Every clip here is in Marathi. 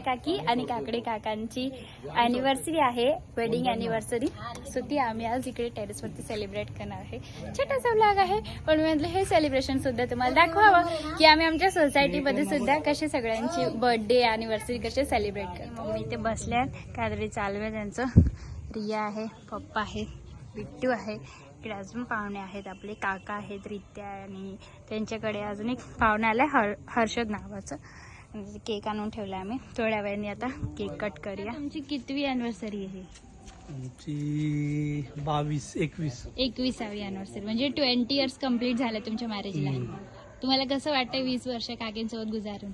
काकी आणि काकडे काकांची अॅनिव्हर्सरी आहे. वेडिंग अॅनिव्हर्सरी सो ती आम्ही आज इकडे टेरेसवरती सेलिब्रेट करणार आहे. छोटासा ब्लॉग आहे. पण मी म्हटलं हे सेलिब्रेशन सुद्धा तुम्हाला दाखवावं. की आम्ही आमच्या सोसायटीमध्ये सुद्धा कसे सगळ्यांची बर्थडे अॅनिव्हर्सरी कसे सेलिब्रेट करतो. मी इथे बसल्या काहीतरी चालू आहे त्यांचं. रिया आहे पप्पा आहे बिट्टू आहे. इकडे अजून पाहुणे आहेत. आपले काका आहेत रित्या आणि त्यांच्याकडे अजून एक पाहुणे आलाय हर हर्षद नावाचं. केक आणून ठेवला आम्ही. थोड्या वेळाने आता केक कट करूया. आमची कितवी अॅनिव्हर्सरी आहे? आमची बावीस एकवीस. एकविसावी अॅनिव्हर्सरी म्हणजे ट्वेंटी इयर्स कंप्लीट झालं तुमच्या मॅरेजला तुम्हाला कसं वाटतंय वीस वर्ष काकींसोबत गुजारून?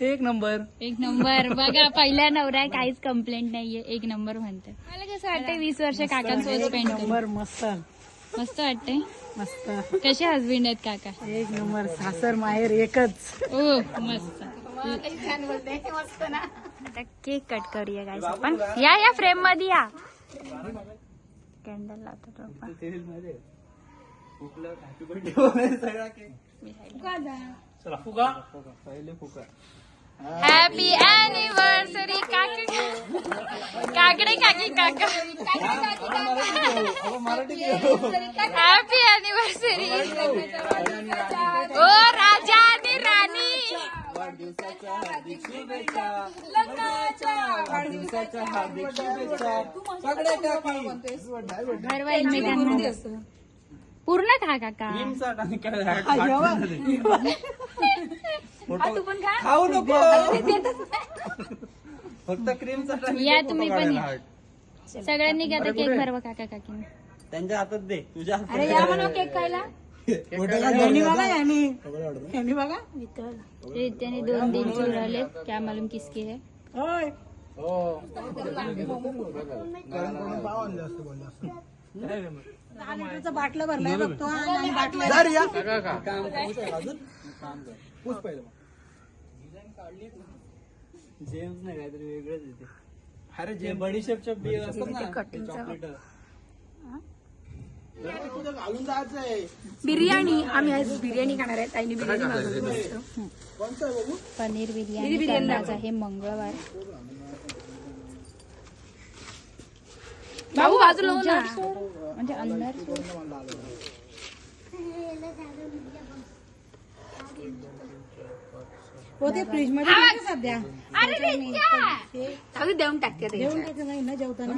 एक नंबर. एक नंबर. बघा पहिला नवरा आहे काहीच कंप्लेंट नाहीये. एक नंबर म्हणते मला कसं वाटतंय वीस वर्ष काकांसोबत स्पेंड करून नंबर मस्त. मस्त वाटतंय? मस्त. कसे हजबंड आहेत काका? एक नंबर सासर माहेर एकच. ओ मस्त. आता केक कट करूया गाईस आपण या या फ्रेम मध्ये या कॅन्डल लावतो तो फुगा पहिले फुगा हॅपी अॅनिव्हर्सरी काकी। काकडे काकी काका। हॅपी अॅनिव्हर्सरी भरवा एकमेकांना पूर्ण खा काका. खाऊ नको. फक्त क्रीम या तुम्ही पण या. सगळ्यांनी का केक भरवा काका काकी त्यांच्या हातात दे. तुझ्या हातात अरे या म्हणा केक खायला. यांनी बघा यांनी. यांनी बघा. त्याने दोन दिन चुराले क्या मालूम किसके है. होय बाटलं भरलाय बघतो जेम्स नाही काहीतरी वेगळंच येते अरे जे बडीशेपच्या बी असतात ना चॉकलेट बिर्याणी आम्ही आज बिर्याणी खाणार आहे. ताईने बिर्याणी मागवली पनीर बिर्याणी करणार आहे मंगळवार. भाऊ बाजूला हो ना. उजाड सोड, म्हणजे अंधार सोड. हो ते फ्रीजमध्ये ठेवा सध्या. अरे देऊन टाकते ते. जेवण टाकलं नाही ना जेवताना.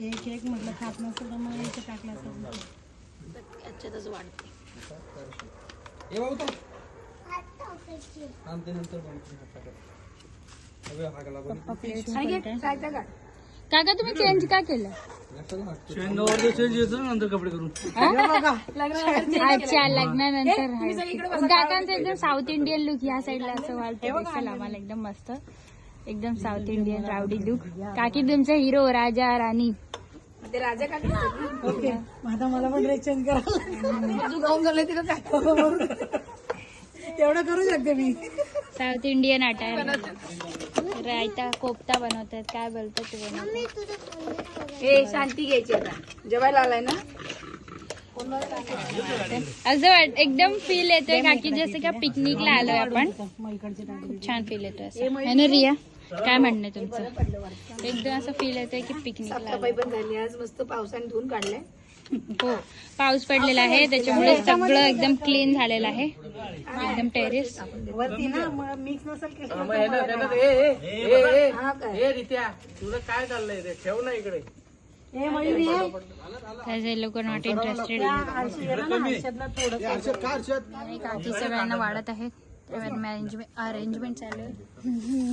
हे केक म्हटलं खात नसतं तर मग याचं टाकलं याच्यातच वाढते. आणि घे, खायचं का? काका तुम्ही चेंज का केलं? नंतर कपडे करून. अच्छा लग्नानंतर काकांचं एकदम साऊथ इंडियन लुक या साईडला असं वाटतं आम्हाला एकदम मस्त. एकदम साऊथ इंडियन रावडी लुक काकी तुमचा हिरो राजा राणी. ते राजा का ओके. आता मला पण ड्रेस चेंज करा तू गाऊन घालून तिला काय तेवढं करू शकते मी. South Indian attire raita kofta बनवतात. काय बोलतात ते बनवतात हे शांती घ्यायची आता. जेवायला आलाय ना? असं वाट एकदम फील येतोय काकी जसं का पिकनिकला आलोय आपण. खूप छान फील येतोय असं. है ना रिया? काय म्हणणं आहे तुमचं? एकदम असं फील येतोय की पिकनिकला पण झाली. आज मस्त पावसाने धुवून काढलाय. हो पाऊस पडलेला आहे. त्याच्यामुळे सगळं एकदम क्लीन झालेलं आहे. एकदम टेरेस वरती ना मग मिक्स नसेल केलं काय? चाललंय रे? ठेव ना इकडे. हे लोक नॉट इंटरेस्टेड काकी सगळ्यांना वाढत आहे. अरेंजमेंट अरेंजमेंट चालू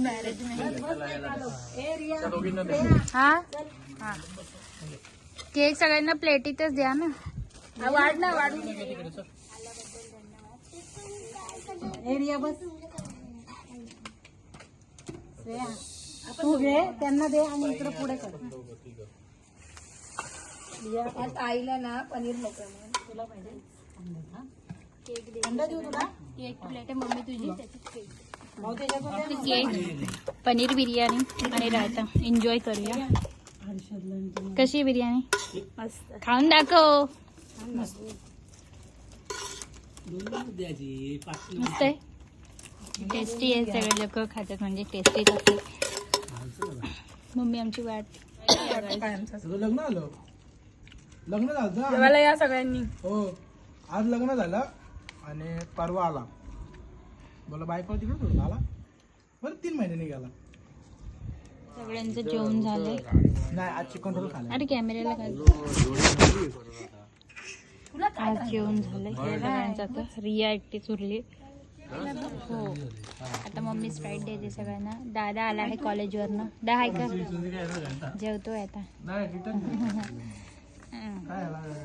मॅरेजमेंट हा? हा. केक सगळ्यांना प्लेटीतच द्या ना. वाढ ना वाढ. एरिया बस. तू घे त्यांना दे आणि इकडे पुढे कर. आज आईला ना पनीर नको तुला पाहिजे? केक दे केक प्लेट आहे मम्मी तुझी केक. केक पनीर बिर्याणी आणि रायता. एन्जॉय करूया. तुला. कशी बिर्याणी? मस्त. खाऊन दाखव. मस्त आहे. टेस्टी आहे सगळे लोक खातात म्हणजे टेस्टीच असते मम्मी आमची वाट. लग्न आलं. लग्न झालं? जेवायला या सगळ्यांनी. हो. आज लग्न झालं आणि परवा आला. बोला बायको तिकडे सोडून आला? बरं तीन महिने निघाला. सगळ्यांचं जेवण झालंय. नाही आज चिकन रोल खाल्ला अरे कॅमेऱ्याला काय? आज जेवण झालंय. सगळ्यांचं आता रिया एकटीच उरली हो. आता मम्मी स्प्राईट देते सगळ्यांना. दादा आला आहे कॉलेजवरनं. दा आहे का? जेवतोय आता. नाही return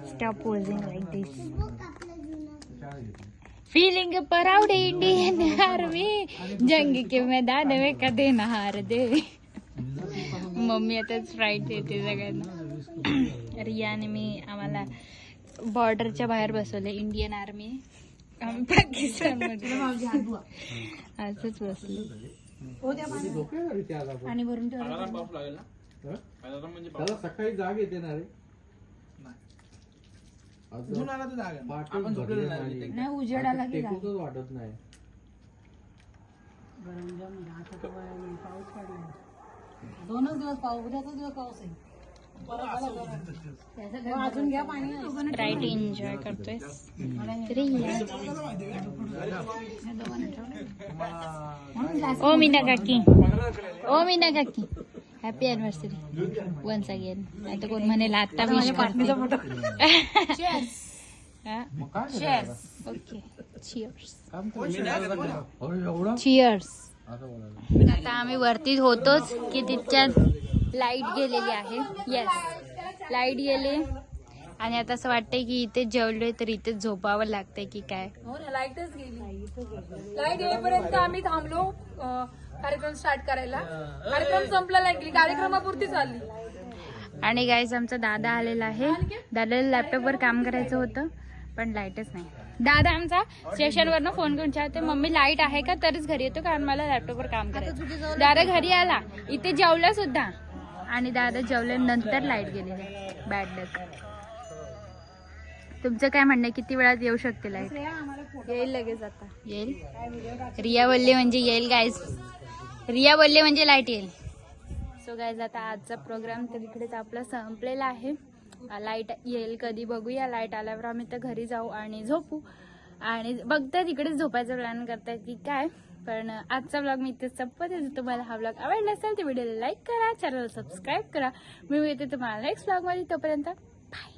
stop posing like this feeling proud Indian army जंग के मैदान में कधे न हार दे। मम्मी आता स्प्राईट देते सगळ्यांना रिया आणि मी आम्हाला बॉर्डरच्या बाहेर बसवले इंडियन आर्मी आम्ही पाकिस्तानमध्ये. असंच बसलो. आणि भरून ठेवलं सकाळी जाग येते ना रे. अजून आला तर जागा. नाही. आपण आपण झोपलेलो नाही. नाही. नाही उजेड आला की काय? टेकूचंच वाटत नाही. दोनच दिवस पाऊस उद्याचाच दिवस पाऊस आहे. अजून घ्या पाणी. स्प्राईट एन्जॉय करतोय. रिया ओ मीना काकी. ओ मीना काकी. हॅपी अॅनिव्हर्सरी वन्स अगेन आता कोण म्हणेल आता विश करते. ओके चिअर्स आता आम्ही वरतीच होतोच की तिच्यात लाइट गेलेली आहे. येस लाइट गेली. आणि आता असं वाटतंय की इथे जेवलोय तर इथेच झोपावं लागतंय की काय. हो ना लाईटच गेली. लाइट येईपर्यंत आम्ही थांबलो. कार्यक्रम स्टार्ट करायला. कार्यक्रम संपला नाही? कार्यक्रमापुरती चालली. आणि गाईज आमचा दादा आलेला आहे. दादाला लॅपटॉपवर काम करायचं होतं पण लाईटच नाही. दादा आमचा स्टेशनवरनं फोन करून विचारते मम्मी लाइट आहे का? तरच घरी येतो कारण मला लॅपटॉपवर काम करायचं. दादा घरी आला. इथे जेवला सुद्धा. आणि दादा जेवल्यानंतर लाइट गेलेली बॅड लक तुमचं काय म्हणणं आहे? किती वेळात येऊ शकते लाइट येईल लगेच आता. येईल? रिया बोलले म्हणजे येईल गाईज रिया बोलले म्हणजे लाइट येईल. सो गायज आता आजचा प्रोग्राम तर इकडेच आपला संपलेला आहे. लाइट येईल कधी बघूया. लाइट आल्यावर आम्ही तर घरी जाऊ आणि झोपू. आणि बघतात इकडेच झोपायचा प्लॅन करताय की काय. पण आजचा ब्लॉग मी इथेच संपत आहे तुम्हाला हा ब्लॉग आवडला असेल तर व्हिडिओला लाईक करा. चॅनलला सबस्क्राईब करा. मी येते तुम्हाला नेक्स्ट ब्लॉगमध्ये तोपर्यंत बाय